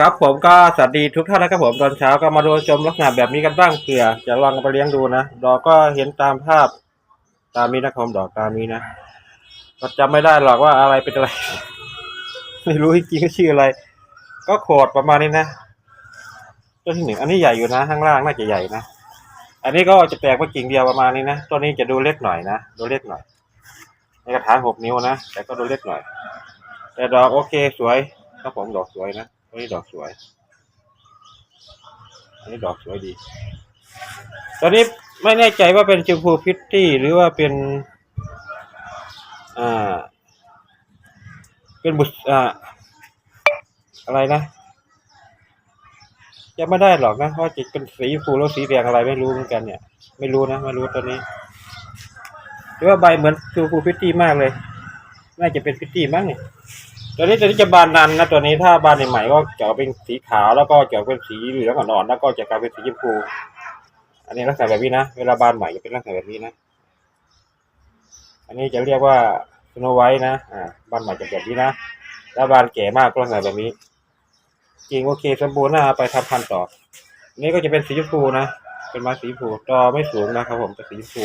ครับผมก็สวัสดีทุกท่านนะครับผมตอนเช้าก็มาดูชมลักษณะแบบนี้กันบ้างเผื่อจะลองไปเลี้ยงดูนะดอกก็เห็นตามภาพตามนี้นะครับดอกตามนี้นะก็จำไม่ได้หรอกว่าอะไรเป็นอะไร ไม่รู้จริงๆก็ชื่ออะไร ก็โขดประมาณนี้นะต้นที่หนึ่งอันนี้ใหญ่อยู่นะข้างล่างน่าจะใหญ่นะอันนี้ก็จะแตกว่ากิ่งเดียวประมาณนี้นะต้นนี้จะดูเล็กหน่อยนะดูเล็กหน่อยในกระถางหกนิ้วนะแต่ก็ดูเล็กหน่อย แต่ดอกโอเคสวยครับผมดอกสวยนะ ตัวนี้ดอกสวย อันนี้ดอกสวยดี ตอนนี้ไม่แน่ใจว่าเป็นชมพูพิตตี้หรือว่าเป็น อ่า เป็นบุษอ่า อะไรนะจะไม่ได้หรอกนะว่าะจะเป็นสีชมพูแล้วสีแดงอะไรไม่รู้เหมือนกันเนี่ย ไม่รู้นะไม่รู้ตัวนี้หรือว่าใบเหมือนชมพูพิตตี้มากเลย น่าจะเป็นพิตตี้มั้งเนี่ย ตัวนี้ตัวนี้จะบานนันนะตัวนี้ถ้าบานใหม่ๆก็จะเป็นสีขาวแล้วก็จะเป็นสีเหลืองอ่อนๆแล้วก็จะกลายเป็นสีชมพู อันนี้ลักษณะแบบนี้นะเวลาบานใหม่จะเป็นลักษณะแบบนี้นะ อันนี้จะเรียกว่าสโนไวท์นะอ่าบานใหม่จะแบบนี้นะแล้วบานแก่มากก็ลักษณะแบบนี้ จริงโอเคสมบูรณ์นะไปทำพันธุ์ต่ออันนี้ก็จะเป็นสีชมพูนะเป็นไม้สีชมพูตอไม่สูงนะครับผมจะสีชมพู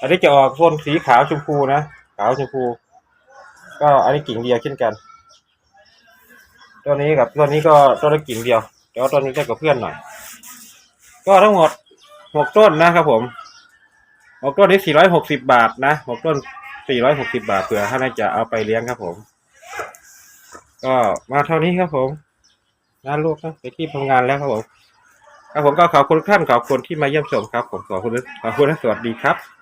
อันนี้จะออกโซนสีขาวชมพูนะขาวชมพู ก็อันนี้กิ่งเดียวเช่นกัน ตัวนี้กับตัวนี้ก็ตัวละกิ่งเดียวแต่ว่าตัวนี้จะกับเพื่อนหน่อย ก็ทั้งหมดหกต้นนะครับผมหกต้นนี้สี่ร้อยหกสิบาทนะหกต้นสี่ร้อยหกสิบาทเผื่อท่านจะเอาไปเลี้ยงครับผม ก็มาเท่านี้ครับผมงาลูกนะไปที่ทำงานแล้วครับผมครับผมก็ขอบคุณท่านขอบคุณที่มาเยี่ยมชมครับ ผมขอบคุณขอบคุณและสวัสดีครับ